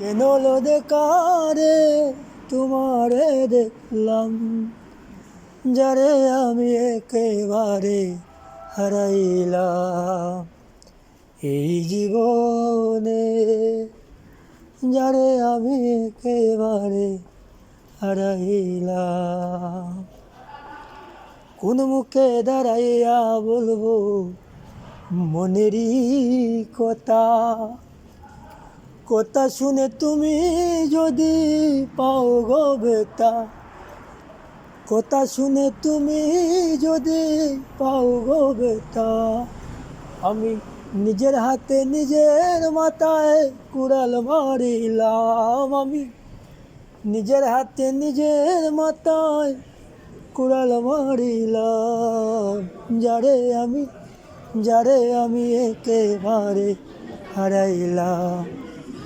কেন লো দেখারে তোমারে দেখলাম, যারে আমি একেবারে হারাইলাম। এই জীবনে যারে আমি একেবারে হারাইলাম, কোন মুখে দাঁড়াইয়া বলব, মনেরই কথা কথা শুনে তুমি যদি পাও গো বেতা কথা শুনে তুমি যদি পাও গো বেতা আমি নিজের হাতে নিজের মাথায় কুড়াল মারিলাম। আমি নিজের হাতে নিজের মাথায় কুড়াল মারিলাম। যারে আমি যারে আমি একেবারে হারাইলাম।